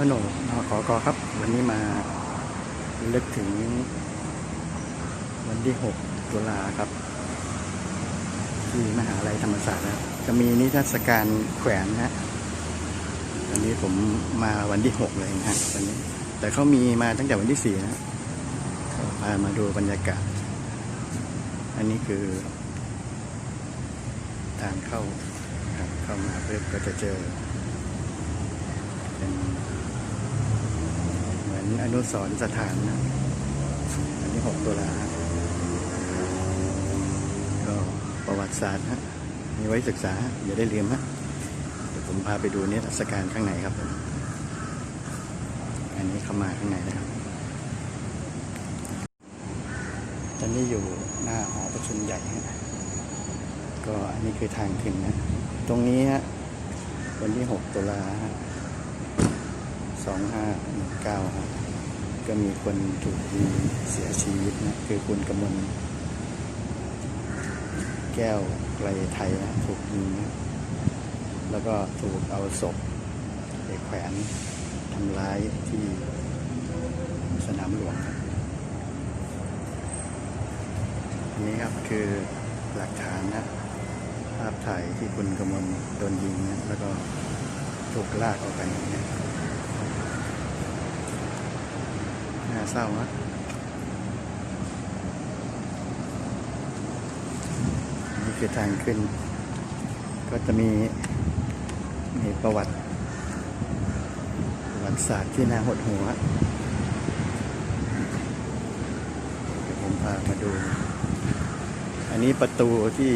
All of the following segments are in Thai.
วโหนนขอกอครับ วันนี้มาเลึกถึง วันที่ 6 ตุลาครับ ที่มหาลัยธรรมศาสตร์นะจะมีนิทรรศการแขวนนะฮะวันนี้ผมมาวันที่ 6 เลยนะฮะวันนี้ แต่เขามีมาตั้งแต่วันที่ 4 นะพามาดูบรรยากาศ อันนี้คือ ทางเข้าเข้ามาเพื่อก็จะเจอเป็น อนอนุสรสถานนะอันนี้หกตุลาก็ประวัติศาสตร์ฮะมีไว้ศึกษาอย่าได้ลืมฮะเดี๋ยวผมพาไปดูนิทรรศการข้างในครับ อันนี้เข้ามาข้างในนะครับตอนนี้อยู่หน้าหอประชุมใหญ่ฮะก็อันนี้คือทางถึงนะ ตรงนี้ฮะวันที่ 6 ตุลาฮะ2519ฮะ ก็มีคนถูกยิงเสียชีวิตนะคือคุณกำมลแก้วไกลไทยนะถูกยิงนะแล้วก็ถูกเอาศพไปแขวนทำร้ายที่สนามหลวงอันนี้ครับคือหลักฐานนะภาพถ่ายที่คุณกำมลโดนยิงนะแล้วก็ถูกลากออกไปอย่างเงี้ย น่าเศร้านะนี่คือทางขึ้น ก็จะมีมีประวัติ ประวัติศาสตร์ที่น่าหดหัวเดี๋ยวผมพามาดู อันนี้ประตูที่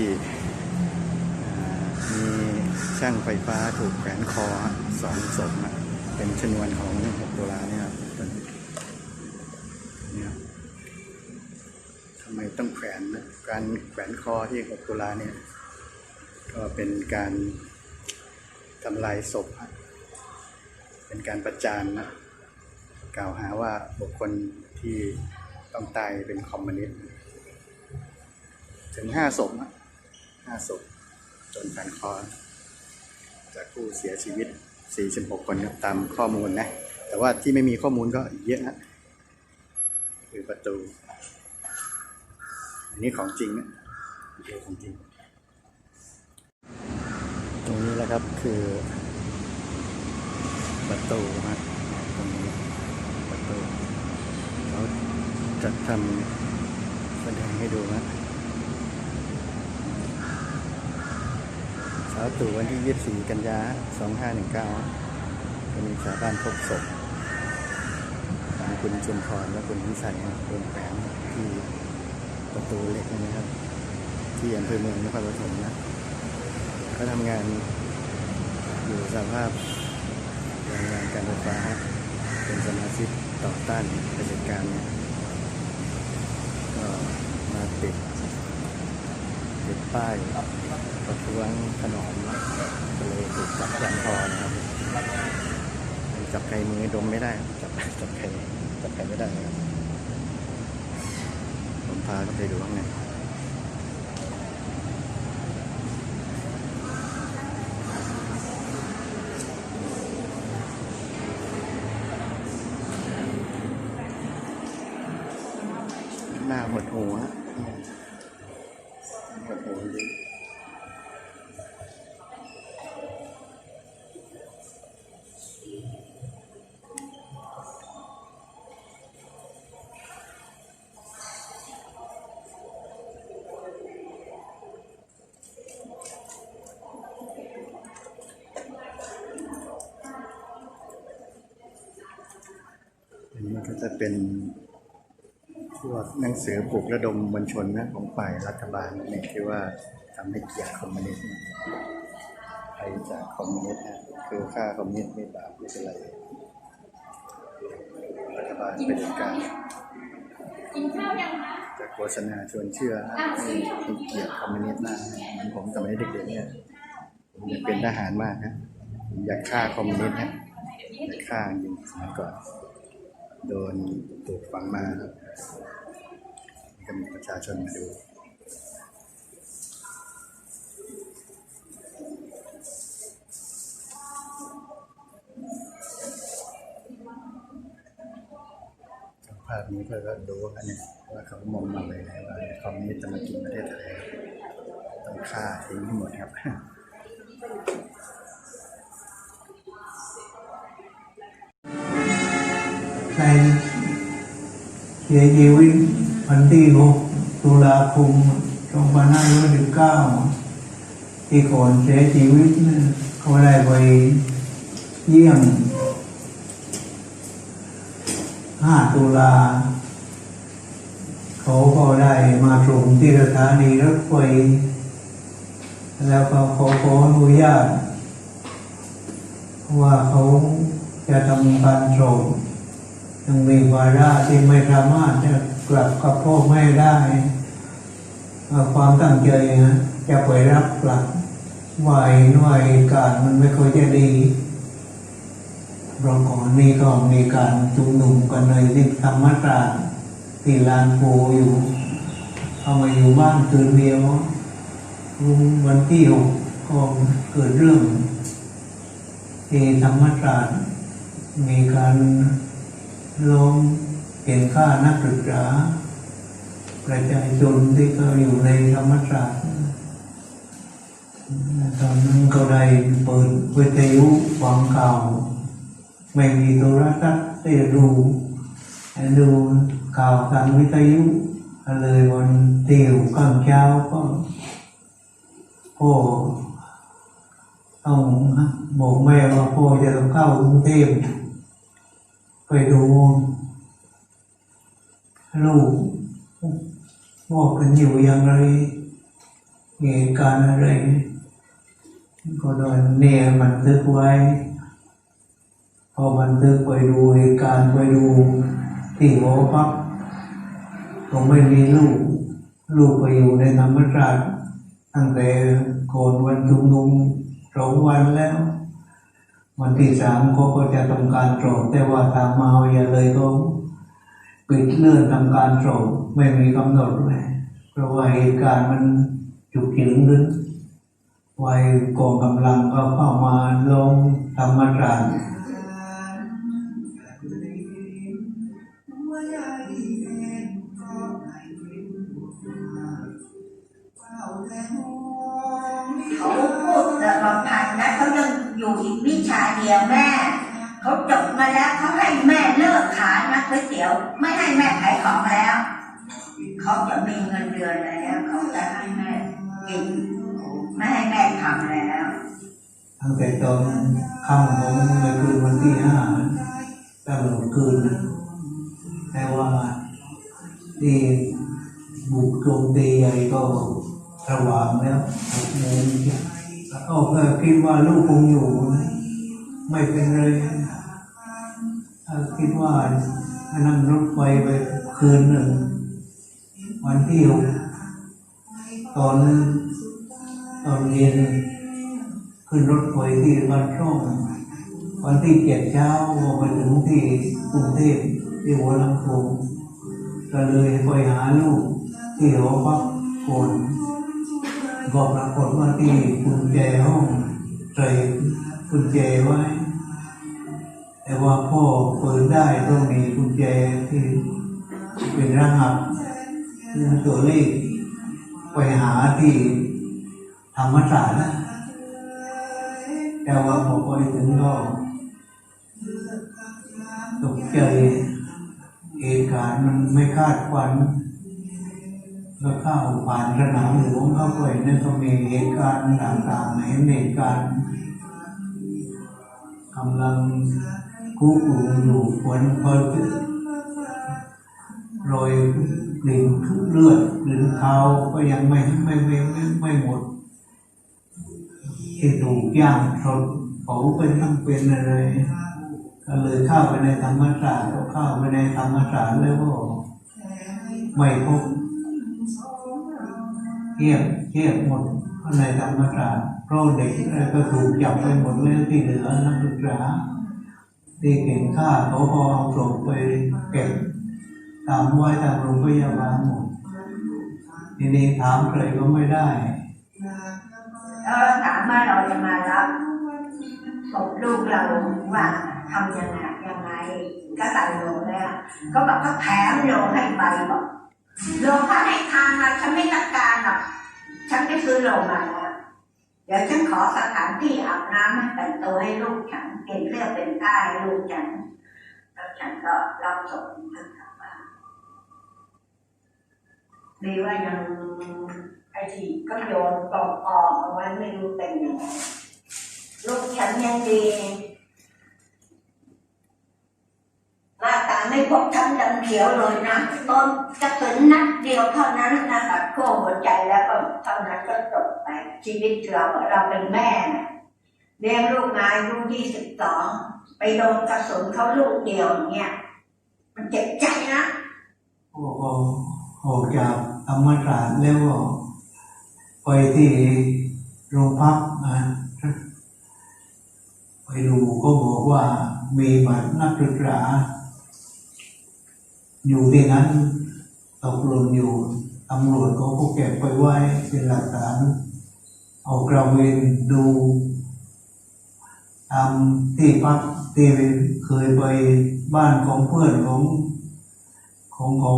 มีช่างไฟฟ้าถูกแขวนคอสองศพเป็นชนวนของ6ตุลาเนี่ยครับ การแขวนคอที่6ตุลาเนี่ยก็เป็นการทำลายศพ เป็นการประจานนะกล่าวหาว่าบุคคลที่ต้องตายเป็นคอมมิวนิสต์ถึงห้าศพนะห้าศพจนแฟนคอ จากผู้เสียชีวิต 46 คนครับตามข้อมูลนะ แต่ว่าที่ไม่มีข้อมูลก็เยอะนะคือประตู อันนี้ของจริงนะคือของจริง ตรงนี้แหละครับคือประตูฮะตรงนี้ประตูเขาจัดทำแสดงให้ดูนะเช้าตู่วันที่ 24 กันยา 2519จะมีชาวบ้านพบศพของคุณชุมพรและคุณวิชัยโดนแขวนที่ ประตูเหล็กนะครับ ที่อำเภอเมืองนครปฐมนะเขาทำงานอยู่สภาพโรงงานการไฟฟ้า เป็นสมาชิกต่อต้านเผด็จการเนี่ยก็มาติดติดป้ายประท้วงถนอมก็เลยถูกจับยันคอนะครับ จับใครมือดมไม่ได้ จับจับใครจับใครไม่ได้นะครับ พาเข้าไปดูข้างใน ก็จะเป็นพวกหนังสือปลุกระดมมวลชนนะของฝ่ายรัฐบาลนี่ที่ว่าทำให้เกียดคอมมิวนิสต์ใครจากคอมมิวนิสต์นะคือค่าคอมมิวนิสต์ไม่บาปไม่เป็นไรรัฐบาลเป็นการกินข้าวยังคะจะโฆษณาชวนเชื่อให้เกียดคอมมิวนิสต์มากนะเหมือนผมสมัยเด็กๆเนี่ยผมอยากเป็นทหารมากนะอยากฆ่าคอมมิวนิสต์นะอยากฆ่าจริงสมัยก่อน โดนปลูกฝังมาครับก็มีประชาชนมาดูภาพนี้เพื่อก็ดูกันว่าเขามองมาเลยนะว่าคอมมิวนิสต์จะมากินประเทศไทยต้องฆ่าทิ้งให้หมดครับ ในเสียชีวิตวันที่6ตุลาคม2519ที่ก่อนเสียชีวิตเขาได้ไปเยี่ยม5ตุลาเขาก็ได้มาส่งที่สถานีรถไฟแล้วก็ขอขออนุญาตว่าเขาจะทำการส่ง ยังมีวาระที่ไม่สามารถจะกลับกับพ่อแม่ได้ความตั้งใจนะจะไปรับกลับวายหน่วยการมันไม่ค่อยจะดีเราก่อนนี้ก็มีการชุมนุมกันในที่ธรรมศาตร์ที่ลานโพอยู่ เอามาอยู่บ้านคืนเดียววันที่หกก็เกิดเรื่องที่ธรรมศาตร์มีการ ลงเห็นค่านักศึกษาประชาชนที่ก็อยู่ในธรรมศาสตร์ตอนนั้นก็ได้เปิดวิทยุฟังข่าวไม่มีโทรทัศน์ได้ดูดูข่าวทางวิทยุเลยวันเที่ยวข้างเช้าก็พ่อต้องบอกแม่ว่าพ่อจะต้องเข้ากรุงเทพ ไปดูลูกว่ากันอยู่อย่างไรเหตุการณ์อะไร ก็โดนเนี่ยบันทึกไว้ พอบันทึกไปดูเหตุการณ์ไปดูที่หอพักก็ไม่มีลูก ลูกไปอยู่ในธรรมชาติตั้งแต่ก่อนวันชุมนุมสองวันแล้ว วันที่สามเขาก็จะทำการโสดแต่ว่าทางมหาวิทยาเลยก็ปิดเลื่อนทำการโสดไม่มีกำหนดเลยเพราะว่าเหตุการณ์มันจุกเฉินขึ้นไว้กองกำลังก็เข้ามาลงธรรมศาสตร์ ตั้งแต่ตอนค่ำของในคืนวันที่ห้าตลอดคืนนะแต่ว่าที่บุกโจมตีใหญ่ก็สว่างแล้วหกโมงก็เพื่อคิดว่าลูกคงอยู่นะไม่เป็นไรถ้าคิดว่านั่งรถไฟไปคืนหนึ่ง วันที่หกตอนตอนเย็น ขึ้นรถไฟที่บ้านช่องวันที่เจ็ดเช้าก็ไปถึงที่กรุงเทพที่หัวลำโพงก็เลยไปหาลูกที่หอพักคนก็ปรากฏว่าที่กุญแจห้องใส่กุญแจไว้ แต่ว่าพ่อเปิดได้ต้องมีกุญแจที่เป็นรหัสคือตัวเลขไปหาที่ธรรมศาสตร์นะ แต่ว่าพอไปถึงก็ตกใจเหตุการณ์มันไม่คาดฝันก็เข้าผ่านสนามหลวงเข้าไปนั่นก็มีเหตุการณ์ต่างๆในเหตุการณ์กำลังคุกคุอยู่ฝนพอโรยกลิ่นเลือดหรือเท้าก็ยังไม่ไม่ไม่ไม่ไม่หมด ที่ถูกย่างสดเผาเป็นทั้งเป็นอะไรก็เลยเข้าไปในธรรมศาสตร์ก็เข้าไปในธรรมศาสตร์แล้วก็ไม่พบเทียบเทียบหมดในธรรมศาสตร์เพราะเด็กอะไรก็ถูกจับไปหมดแล้วที่เหลือนักศึกษาที่เก่งค่าเขาพอเอาศพไปเก็บตามไว้ตามโรงพยาบาลหมดทีนี้ถามใครก็ไม่ได้ แล้วเราถามว่าเราจะมารับศพลูกเราว่าทำยังไงยังไงก็ใส่โลแล้วก็บอกเขาแถมโลให้ใบบอกโลเขาให้ทางมาฉันไม่ต้องการหรอกฉันไม่ซื้อโลมาแล้วเดี๋ยวฉันขอสถานที่อาบน้ำให้แต่งตัวให้ลูกฉันเป็นเรื่องเป็นให้ลูกฉันแล้วฉันก็รับส่งท่าน กลับบ้านดีว่ายังไอทีก็โยนกล่องออกเอาไว้ไม่รู้เป็นยังไงลูกฉันยังดีหน้าตาไม่พบทั้งดำเขียวเลยนะต้นกระสุนนัดเดียวเท่านั้นนะตัดขั้วหัวใจแล้วก็เท่านั้นก็จบไปชีวิตเราเราเป็นแม่นะเลี้ยงลูกมาอายุยี่สิบสองไปโดนกระสุนเขาลูกเดียวเงี้ยมันเจ็บใจนะพอ ออกจากธรรมศาสตร์แล้วก็ไปที่โรงพักนะไปดูก็บอกว่ามีบัตรนักศึกษา อยู่ที่นั้นตกหล่นอยู่ตำรวจเขาก็เก็บไปไว้เป็นหลักฐานเอากระเวนดูตามที่พักที่เคยไปบ้านของเพื่อนของของเขา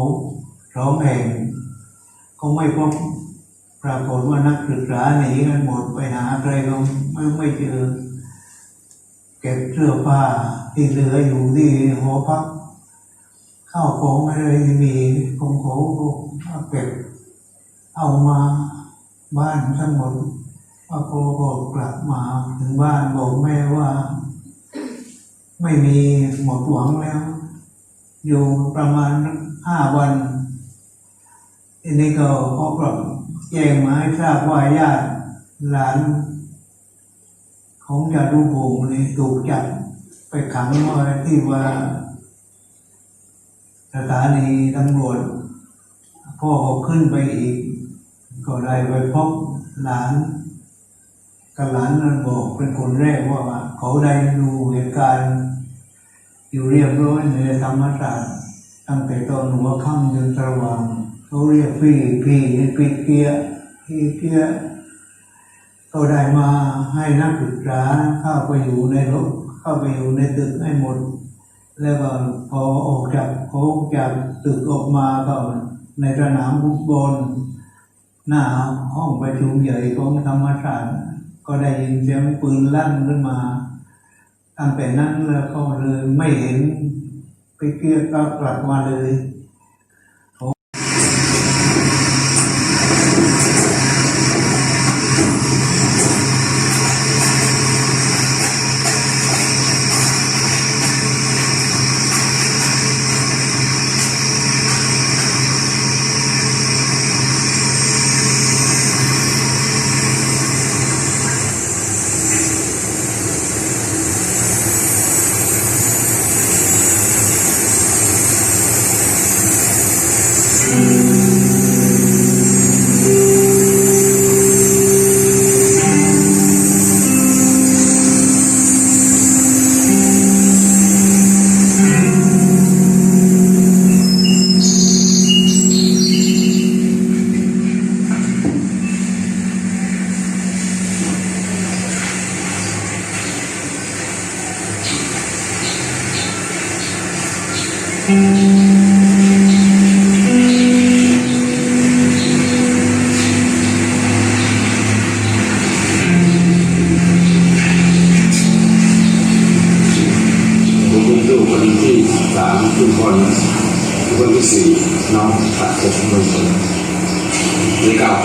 สองแห่งก็ไม่พบปรากฏว่านักศึกษาหนีกันหมดไปหาใครก็ไม่ไม่เจอ เก็บเสื้อผ้าที่เหลืออยู่ที่หอพักข้าวของอะไรม่มีของเขาก็เก็บเอามาบ้านทั้งหมดว่าพอก็กลับมาถึงบ้านบอกแม่ว่า ไม่มีหมดหวังแล้ว อยู่ประมาณห้าวัน ทีนี้ก็เขากลับแจ้งมาให้ทราบว่าญาติหลาน ของจารุพงศ์นี่ถูกจับไปขังไว้ที่ว่าสถานีตำรวจพ่อเขาขึ้นไปอีก ก็ได้ไปพบหลานกับหลานนั้นบอกเป็นคนแรกว่าเขาได้ดูเหตุการณ์อยู่เรียบร้อยในธรรมศาสตร์ตั้งแต่ตอนหัวค่ำจนสว่าง เขาเรียกพี่พี่นี่พี่เกียพี่เกียร์ก็ได้มาให้นักศึกษาเข้าไปอยู่ในรถเข้าไปอยู่ในตึกให้หมด แล้วก็พอออกจากโค้งจากตึกออกมาก็ในสนามฟุตบอลหน้าห้องประชุมใหญ่ของธรรมศาสตร์ก็ได้ยินเสียงปืนลั่นขึ้นมาตั้งแต่นั้นแล้วก็เลยไม่เห็นไปเกี่ยกับกลับมาเลย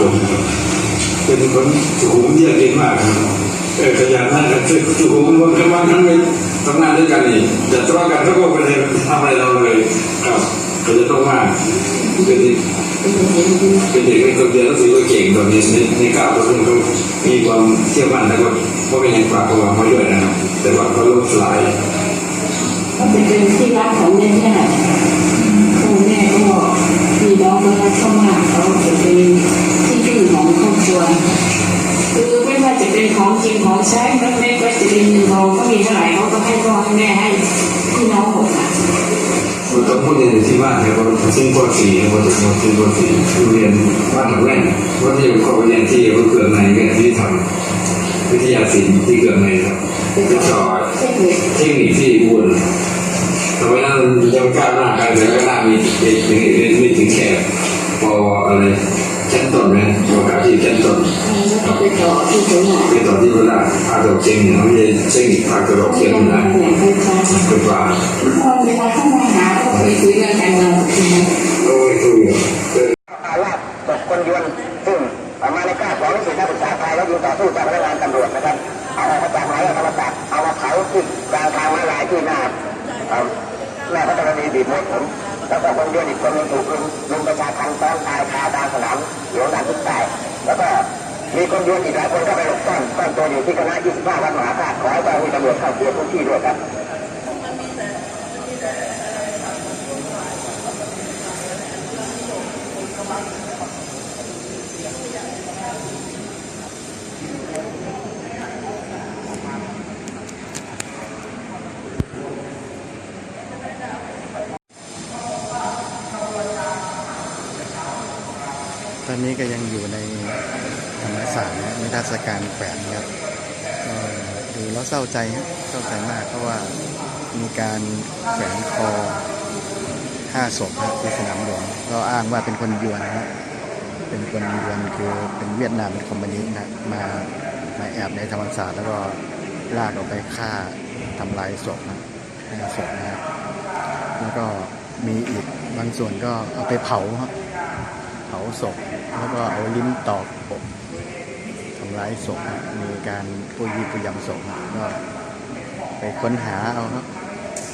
ในเก้าคนครับเป็นคนสุขุมเยียมเก่งมากเออขยันมานกครับสุขุมคนกันวันทั้งไปทำงานด้วยกันนี่จะทะเลาะกันทุกคนไปเลยทำอะไรเราเลยครับก็จะต้องมาเป็นที่เป็นเด็กเป็นคนเดียวแล้วถือว่าเก่งตอนนี้ในในเก้าคนเขามีความเชื่อมั่นแล้วก็เพราะเป็นอย่างฝากความหวังไว้ด้วยนะครับแต่ว่าเขาล่มสลายก็จะเป็นที่รักของแม่แม่พ่อแม่ก็พี่ น้องก็รักเขามาเขาจะเป็นที่พึ่งของครอบครัวคือไม่ว่าจะเป็นของกินของใช้ไม่ไม่ว่าจะเป็นเงินทองก็มีเท่าไหร่เขาก็ให้พ่อให้แม่ให้พี่น้องหมดอะมันต้องพูดในที่บ้านเนี่ยพอสิ้นปสี่พอถึงพอสิ้นปสี่เรียนบ้านหลังแรกว่าที่เขาไปเรียนที่เกือกในกันที่ทำวิทยาศิลป์ที่เกือกในครับไปสอนใช่เลยเทคนิคที่อุบลมีมีมีมีถึงแค่ พออะไรชั้นต้นนะพอกาที่ชั้นต้นแล้วก็ไปต่อที่สวนหลวงไปต่อที่เวลาภาคตะวันออกเฉียงเหนือไม่ใช่เส้นภาคตะวันออกเฉียงเหนือแหล่งไฟฟ้าเป็นว่าเวลาเข้ามาหาก็ไปคุยเรื่องการเมืองใช่ไหมโอ้ยคุยเอออาลาบตกคนยวนซึ่งมาในกล้าของนิสิตนักศึกษาไทยแล้วอยู่ต่อสู้กับพนักงานตำรวจนะครับเอาออกมาจากไหนเอามาจากเอามาเผาที่กลางทางมาลายที่หน้าเอ่อแม่พระธรณีบีบมดผม แล้วก็คนยวนอีกคนหนึงถูกลุงลุงประชาทันต้อนตายคาตามสนามหลวงด้านทุกใต้แล้วก็มีคนยวนอีกหลายคนก็ไปหลบซ่อนซ่อนตัวอยู่ที่คณะ25วัดมหาธาตุขอให้เจ้าหน้าที่ตำรวจเข้าเคลียร์พื้นที่ด้วยครับ นี้ก็ยังอยู่ในธรรมศาสตร์นะนิทรรศการแขวนครับก็ดูแล้วเศร้าใจครับเศร้าใจมากเพราะว่ามีการแขวนคอห้าศพครับที่สนามหลวงก็อ้างว่าเป็นคนยวนนะเป็นคนยวนคือเป็นเวียดนามเป็นคอมมิวนิสต์นะมามาแอบในธรรมศาสตร์แล้วก็ลากออกไปฆ่าทำลายศพนะห้าศพนะครับแล้วก็มีอีกบางส่วนก็เอาไปเผาครับ เผาศพแล้วก็เอาลิ้นตอกอกทำร้ายศพมีการปุยปุยยำศพก็ไปค้นหาเอาครับ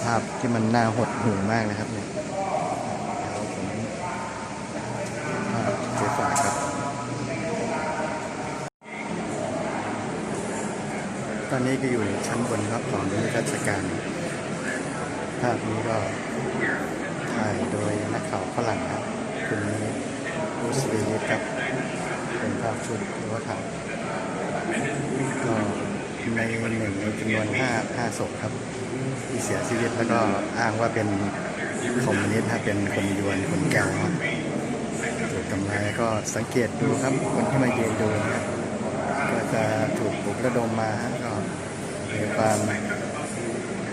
ภาพที่มันน่าหดหู่มากนะครับเนี่ยเดี๋ยวผมภาพเจฝากครับ ตอนนี้ก็อยู่ชั้นบนครับของนิทรรศการ ภาพนี้ก็ถ่ายโดยนักข่าวฝรั่งครับคุณ รูสวีลิสครับ เป็นภาพชุดหรือว่าถ่ายก็ในหนึ่งในจำนวนห้าห้าศพครับ ที่เสียชีวิตแล้วก็อ้างว่าเป็นคอมมิวนิสต์ครับเป็นคนยวนคนแก้วครับถูกทำลายก็สังเกตดูครับคนที่มาเยืนดูนะก็จะถูกปลุกระดมมาก็มีความ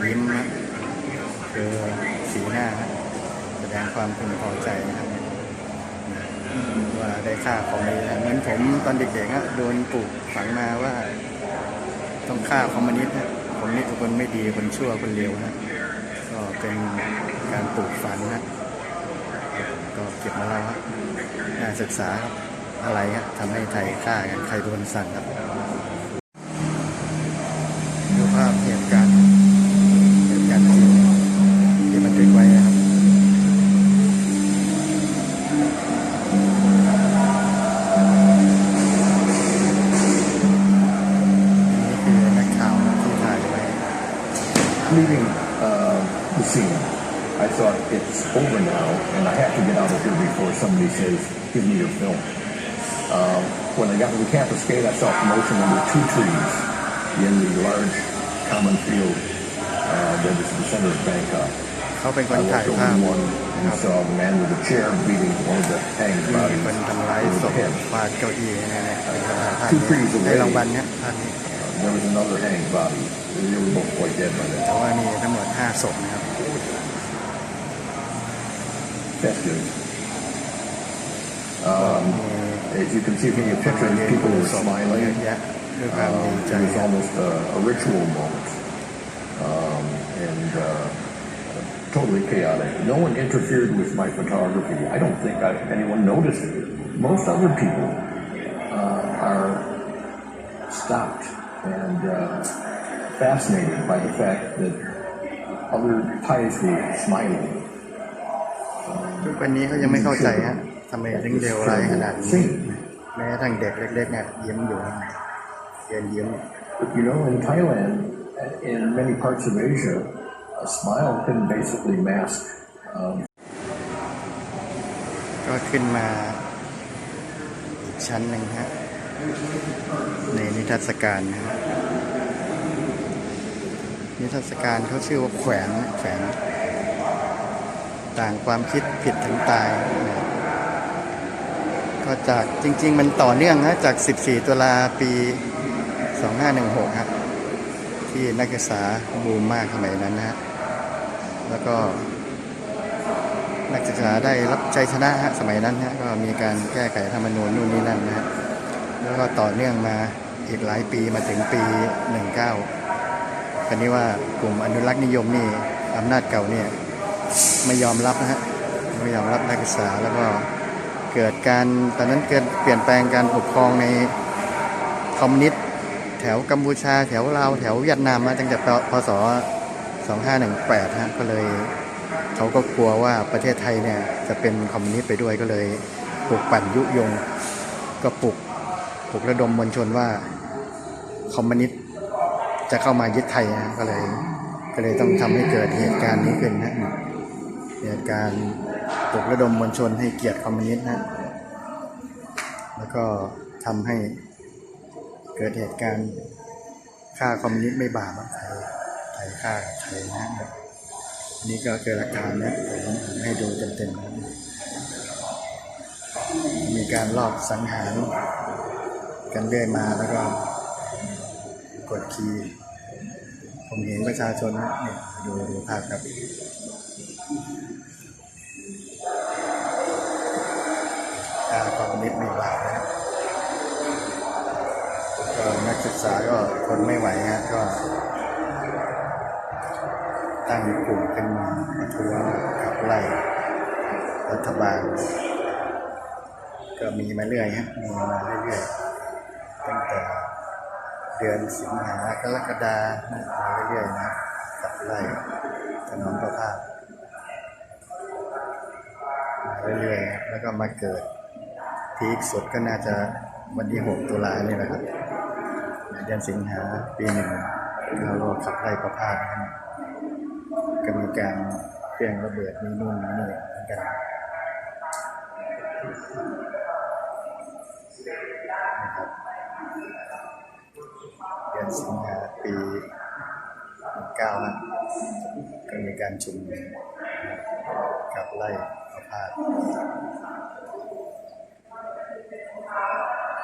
ยิ้มนะคือสีหน้า แสดงความพึงพอใจนะครับ ว่าได้ค่าของนี้นะเหมือนผมตอนเด็กๆอะโดนปลูกฝังมาว่า ต้องฆ่าคอมมิวนิสต์นะคอมมิวนิสต์เป็นคนไม่ดีคนชั่วคนเลวนะก็เป็นการปลูกฝังนะก็เก็บมาแล้วครับน่าศึกษาครับอะไรฮะทำให้ไทยฆ่ากันใครโดนสั่งครับ leaving uh, the scene, I thought it's over now, and I have to get out of here before somebody says, "Give me your film." Um, when I got to the campus gate, I saw a commotion under two trees in the large common field uh, that is the center of Bangkok. เขาเป็นคน I ถ่าย walked ภา over พ to one and saw the man with the chair beating one of the hanged มี bodies คนทำร้าย over ศ the พ head. ฟาดเก้าอี้นะฮะเป็นคนถ่ายภาพ Two trees นี้ away ได้รางวัลเนี้ยภาพนี้ There was another hanged body. They were both quite dead by แต่ then. ว่ามีทั้งหมด5ศพนะครับ Festive. ก็ Um, มี As you can see from the pictures, people were ศพเย smiling. อะแยะด้วยความ Um, ดีใจ it was almost a, a ritual moment, um, and uh, totally chaotic. No one interfered with my photography. I don't think I, anyone noticed it. Most other people uh, are stopped and uh, fascinated by the fact that other Thais were smiling. ทุกวันนี้เขายังไม่เข้าใจฮะทำไมถึงเลวร้ายขนาดนี้ Scene. แม้กระทั่งเด็กเล็กๆเนี่ยยิ้มอยู่เย็นยิ้ม But you know, in Thailand, in many parts of Asia, a smile can basically mask um, ก็ขึ้นมาอีกชั้นหนึ่งฮะในนิทรรศการนะฮะ นิทรรศการเขาชื่อว่าแขวนแขวนต่างความคิดผิดถึงตายนะก็จากจริง ๆ มันต่อเนื่องนะจาก 14 ตุลาปี 2516ครับที่นักศึกษาบูมมากสมัยนั้นนะฮะแล้วก็ นักศึกษาได้รับชัยชนะฮะสมัยนั้นฮะก็มีการแก้ไขธรรมนูญนู่นนี่นั่นนะฮะแล้วก็ต่อเนื่องมาอีกหลายปีมาถึงปี 19 คันนี้ว่ากลุ่มอนุรักษ์นิยมนี่อำนาจเก่าเนี่ยไม่ยอมรับนะฮะไม่ยอมรับนักศึกษาแล้วก็เกิดการตอนนั้นเกิดเปลี่ยนแปลงการปกครองในคอมมิวนิสต์แถวกัมพูชา แถวลาวแถวเวียดนามมาตั้งแต่ปพศ 2518ฮะก็เลยเขาก็กลัวว่าประเทศไทยเนี่ยจะเป็นคอมมิวนิสต์ไปด้วยก็เลยปลุกปั่นยุยง ก็ปลุกปลุกระดมมวลชนว่าคอมมิวนิสต์ จะเข้ามายึดไทยนะก็เลยก็เลยต้องทำให้เกิดเหตุการณ์นี้ขึ้นนะเหตุการณ์ปลุกระดมมวลชนให้เกียรติคอมมิวนิสต์นะแล้วก็ทำให้เกิดเหตุการณ์ฆ่าคอมมิวนิสต์ไม่บาปอะไทยไทยฆ่าไทยนะอันนี่ก็เกิดหลักฐานนะผมให้ดูเต็มๆมีการลอบสังหารกันเรื่อยมาแล้วก็ กดขี่ผมเห็นประชาชนเนี่ยดูดูภาพครับค่าคอมมิวนิสต์ไม่บาปนะก็นักศึกษาก็ทนไม่ไหวฮะก็ ตั้งกลุ่มขึ้นมาประท้วงขับไล่รัฐบาล ก็มีมาเรื่อยฮะมีมาเรื่อยๆตั้งแต่ เดือนสิงหากรกฎานะมาเรื่อยๆนะขับไล่ถนนประพาสมาเรื่อยๆแล้วก็มาเกิดพีคสุดก็น่าจะวันที่ 6 ตุลาเนี่ยแหละครับเดือนสิงหาปีหนึ่งเราขับไล่ประพาสนะก็มีการเครื่องระเบิดมีนู่นมีนี่เหมือนกัน สิงหาปีเก้าก็มีการชุมนุมขับไล่ประพาส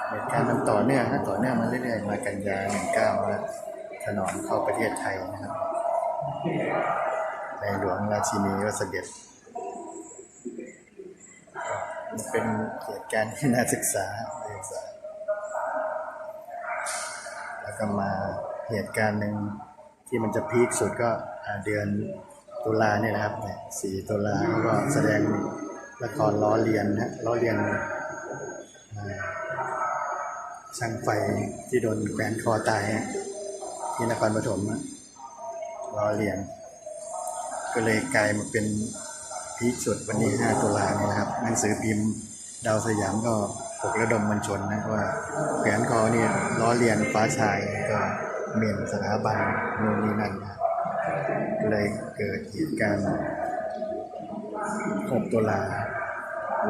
เหตุการณ์มันต่อเนื่องนะต่อเนื่องมาเรื่อยๆมากันยาหนึ่งเก้าแล้วถนอมเข้าประเทศไทยนะครับ ในหลวงราชินีก็เสด็จมันเป็นเหตุการณ์ที่น่าศึกษาน่าศึ ก็มาเหตุการณ์หนึ่งที่มันจะพีคสุดก็เดือนตุลาเนี่ยนะครับสี่ตุลาเขาก็แสดงละครล้อเลียนนะล้อเลียนช่างไฟที่โดนแขวนคอตายที่นครปฐมอะล้อเลียน ก็เลยกลายมาเป็นพีคสุดวันนี้5ตุลาเนี่ยนะครับหนังสือพิมพ์ดาวสยามก็ ปลุกระดมมวลชนนะว่าแขนคอเนี่ยล้อเลียนฟ้าชายก็เหมิ่นสถาบันนู่นนี่นั่นนะเลยเกิดเหตุการณ์6ตุลา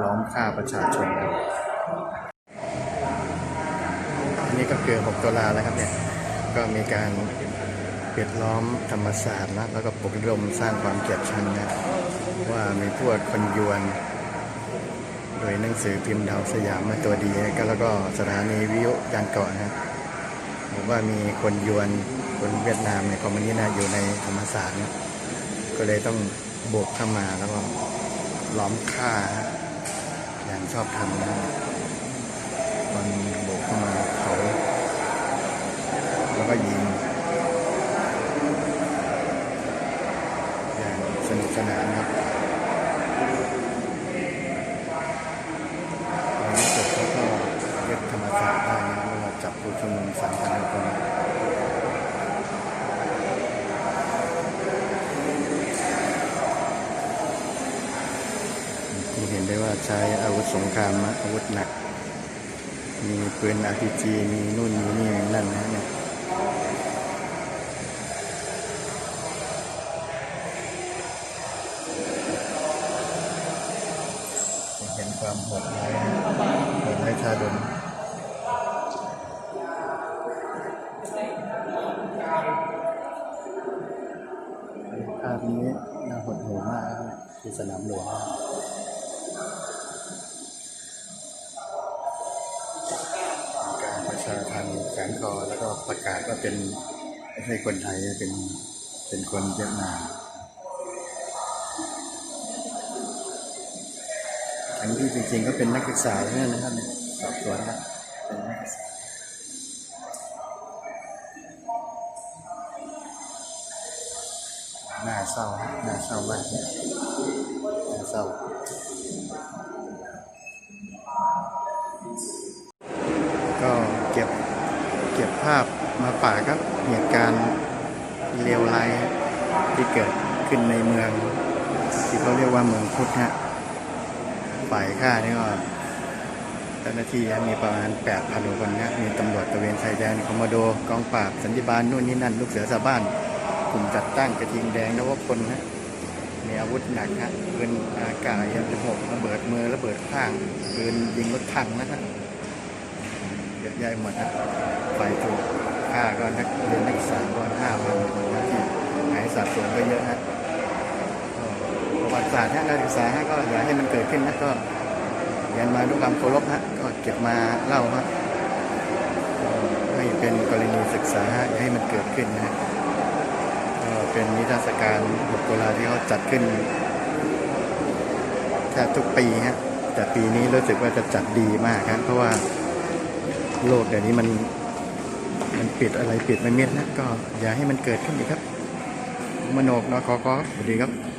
ล้อมฆ่าประชาชนครับอันนี้ก็เกิด6ตุลาแล้วครับเนี่ยก็มีการเปิดล้อมธรรมศาสตร์นะแล้วก็ปลุกระดมสร้างความเกลียดชังนะว่ามีพวกคนยวน ยหนังสือพิมพ์ดาวสยามมาตัวดีก็แล้วก็สถานีวิทยุยานเกาะนะบอกว่ามีคนยวนคนเวียดนามในคอมมิวนิสต์นะอยู่ในธรรมศาสตร์นะก็เลยต้องบุกเข้ามาแล้วก็ล้อมฆ่าอย่างชอบธรรมนะตอนโบกเข้ามาเผาแล้วก็ยิงสนุกสนานครับในที่สุดเขาก็ยึดธรรมศาสตร์ได้นะเวลาจับผู้ชุมนุมสามพันคนที่เห็นได้ว่าใช้อาวุธ สงครามอาวุธหนัก มีปืนอาร์ทีจีมีนู่นมีนี่นั่นนะเนี่ยารประชานแขนคอแล้วก็ประกาศว่าเป็นไม่ใช่คนไทยเป็นเป็นคนเวียดนามทั้งที่จริงๆก็เป็นนักศึกษาทั้งนั้นนะครับสอบสวนครับเป็นนักศึกษาน่าเศร้าครับน่าเศร้ามากน่าเศร้า ภาพมาฝากครับเหตุการณ์เลวร้ายที่เกิดขึ้นในเมือง ที่เขาเรียกว่าเมืองพุทธฮะฝ่ายค่านี่ก็เจ้าหน้าที่มีประมาณ8 0 0 0คนนะมีตำรวจตระเวนชายแดนคอมมโดกองปราบสันติบาลนู่นนี่นั่น ลูกเสือชาวบ้านกลุ่มจัดตั้งกระทิงแดงนวพลฮะมีอาวุธหนักฮะปืนอากาศยันหกระเบิดมือระเบิดข้างปืนยิงรถถังนะครับเยอะแยะหมดนะ ฝ่ายถูกฆ่าก็นักเรียนนักศึกษาก็ห้าพันนะที่หายสาบสูญก็เยอะฮะประวัติศาสตร์ฮะการศึกษาฮะก็อย่าให้มันเกิดขึ้นนะก็เรียนมาด้วยความเคารพฮะก็เก็บมาเล่าฮะให้เป็นกรณีศึกษาให้มันเกิดขึ้นนะก็เป็นนิทรรศการ6ตุลาณที่เขาจัดขึ้นแทบทุกปีฮะแต่ปีนี้รู้สึกว่าจะจัดดีมากครับเพราะว่าโลกเดี๋ยวนี้มัน มันปิดอะไรปิดไม่มิดนะก็อย่าให้มันเกิดขึ้นอีกครับ มโนกนคอกอสวัสดีครับ